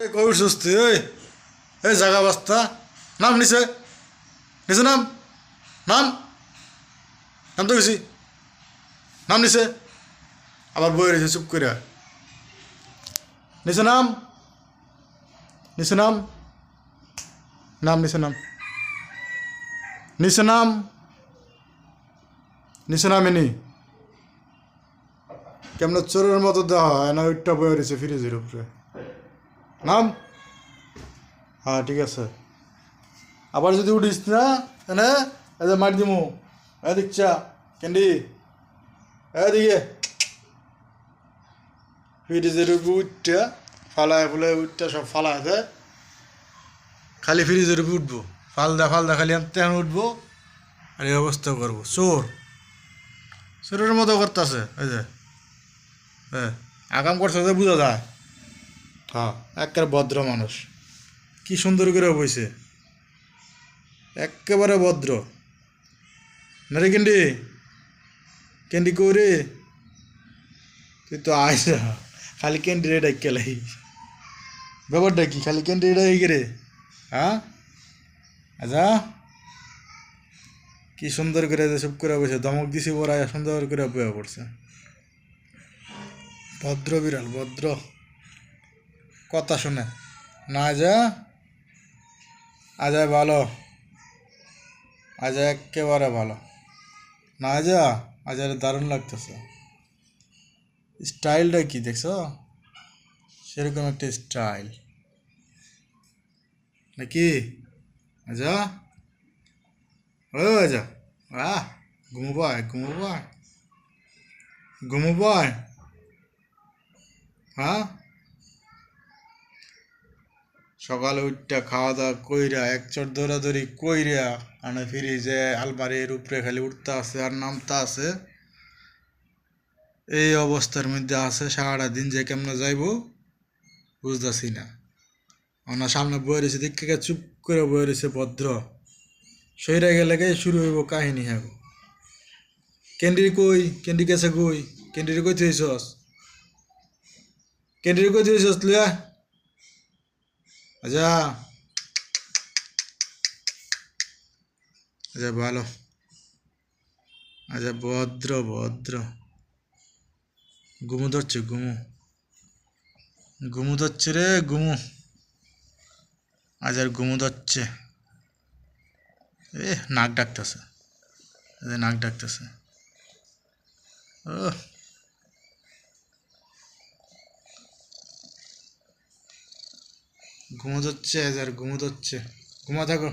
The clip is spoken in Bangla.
কই উঠছিস ওই এই জাগা বাস্তা। নাম নিচে নিচে নাম? নাম? নাম তো গেছি নাম নিচে আবার বই রয়েছে, চুপ করে নিচে নাম? নিচে নাম? নাম নিচে নাম। নিচে নাম? নিচে নাম এনি। কেমন চোরের মতো দেওয়া হয় না, ওইটা বয়ে রয়েছে ফ্রিজের উপরে। নাম? হ্যাঁ ঠিক আছে। আবার যদি উঠিস না, এনে এদের মার দিমু। এদিক চা, ক্যান্ডি। এদিকে ফ্রিজের উপরে উঠটা, ফালায় ফুলায় উঠটা, সব ফালা আছে খালি ফ্রিজের উপরে উঠবো। ফালদা ফালদা, খালি তেমন উঠবো। আর এই অবস্থা করব। চোর। চোরের মতো করতেছে, এই যে। হ্যাঁ আগাম করছে বোঝা যায়। হ্যাঁ। একেবারে ভদ্র মানুষ। কি সুন্দর করে বইছে। একেবারে ভদ্র। না রে ক্যান্ডি ক্যান্ডি করে তুই তো আইস খালি ক্যান্ডি রে ডাইকে লাই ব্যাপারটা কি? খালি ক্যান্ডি রে রে? হ্যাঁ? আচ্ছা। কি সুন্দর করে যে সব করে বসে দমক দিছি বড় সুন্দর করে বয়ে পড়ছে। ভদ্র বিড়াল ভদ্র। কথা শুনে। না যা আজায় ভালো। আজা একেবারে ভালো। না যা আজারে দারুণ লাগতেছে। স্টাইলটা কি দেখছ? সেরকম একটা স্টাইল। নাকি? আজা ও আজা আহ ঘুমোবাই ঘুমোবাই ঘুমোবাই হ্যাঁ? সকালে উঠটা খাওয়া দাওয়া কইরা, এক চট দৌড়াদৌড়ি কইরা আনে ফিরি যে আলমারির উপরে খালি উঠতে আছে আর নামতে আছে। এই অবস্থার মধ্যে আছে, সারাটা দিন যে কেমনে যাইব বুঝতেছি না। ওনার সামনে বয়ে রয়েছে দেখে চুপ করে বয়ে রয়েছে ভদ্র। সইরা গেলে শুরু হইব কাহিনী হ্যাঁ ক্যান্ডির কই? ক্যান্ডি গেছে কই? ক্যান্ডির কই থইছস ক্যান্ডির কই থইছস লিয়া আচ্ছা। আচ্ছা ভালো। আচ্ছা ভদ্র ভদ্র। ঘুমু ধরছে ঘুমু ঘুমু ধরছে রে আজ আর ঘুমু ধরছে। এ নাক ডাকতেছে। এ নাক ডাকতেছে। ও ঘুমো হচ্ছে আজ আর ঘুমো ধরছে ঘুমা থাকো।